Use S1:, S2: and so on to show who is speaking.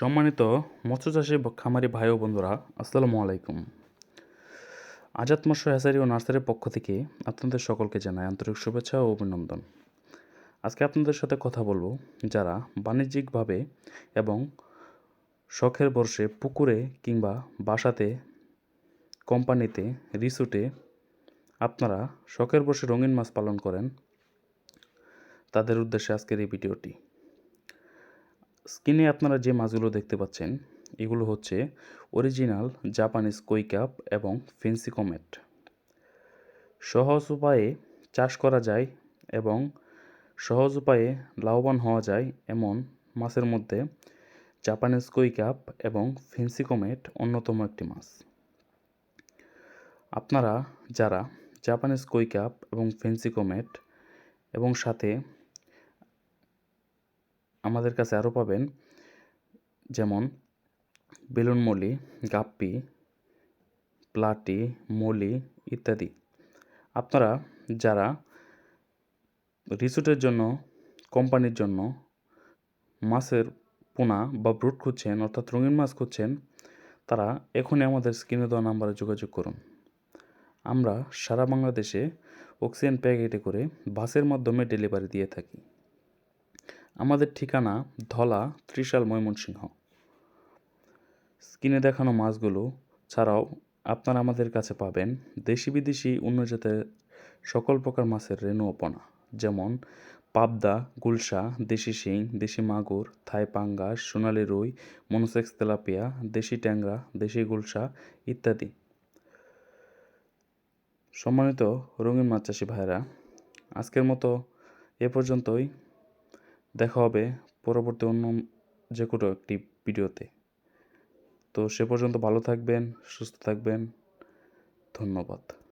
S1: সম্মানিত মৎস্যচাষী ব- খামারি ভাই ও বন্ধুরা, আসসালামু আলাইকুম। আজাদ মৎস্য হ্যাচারি ও নার্সারির পক্ষ থেকে আপনাদের সকলকে জানাই আন্তরিক শুভেচ্ছা ও অভিনন্দন। আজকে আপনাদের সাথে কথা বলব যারা বাণিজ্যিকভাবে এবং শখের বর্ষে পুকুরে কিংবা বাসাতে, কোম্পানিতে রিসুটে আপনারা শখের বর্ষে রঙিন মাছ পালন করেন, তাদের উদ্দেশ্যে আজকের এই ভিডিওটি। স্ক্রিনে আপনারা যে মাছগুলো দেখতে পাচ্ছেন, এগুলো হচ্ছে অরিজিনাল জাপানিজ কই এবং ফেন্সি কমেট। সহজ উপায়ে চাষ করা যায় এবং সহজ উপায়ে লাভবান হওয়া যায় এমন মাছের মধ্যে জাপানিজ কই এবং ফেন্সি কমেট অন্যতম একটি মাছ। আপনারা যারা জাপানিজ কই এবং ফেন্সি কমেট এবং সাথে আমাদের কাছে আরও পাবেন, যেমন balloon molly, guppy, platy, molly ইত্যাদি। আপনারা যারা রিসোর্টের জন্য, কোম্পানির জন্য মাছের পোনা বা ব্রুট খুঁজছেন, অর্থাৎ রঙিন মাছ খুঁজছেন, তারা এখনই আমাদের স্ক্রিনে দেওয়া নাম্বারে যোগাযোগ করুন। আমরা সারা বাংলাদেশে অক্সিজেন প্যাকেটে করে বাসের মাধ্যমে ডেলিভারি দিয়ে থাকি। আমাদের ঠিকানা ধলা ত্রিশাল ময়মনসিংহ। স্ক্রিনে দেখানো মাছগুলো ছাড়াও আপনারা আমাদের কাছে পাবেন দেশি বিদেশি অন্য জাতের সকল প্রকার মাছের রেণু ও পোনা যেমন পাবদা, গুলশা, দেশি শিং, দেশি মাগুর, থাই পাঙ্গাস, সোনালি রুই, মনোসেক্স তেলাপিয়া, দেশি ট্যাংরা, দেশি গুলশা ইত্যাদি। সম্মানিত রঙিন মাছ চাষি ভাইরা আজকের মতো এ পর্যন্তই। দেখা হবে পরবর্তী অন্য যে কোনো একটি ভিডিওতে। তো সে পর্যন্ত ভালো থাকবেন, সুস্থ থাকবেন। ধন্যবাদ।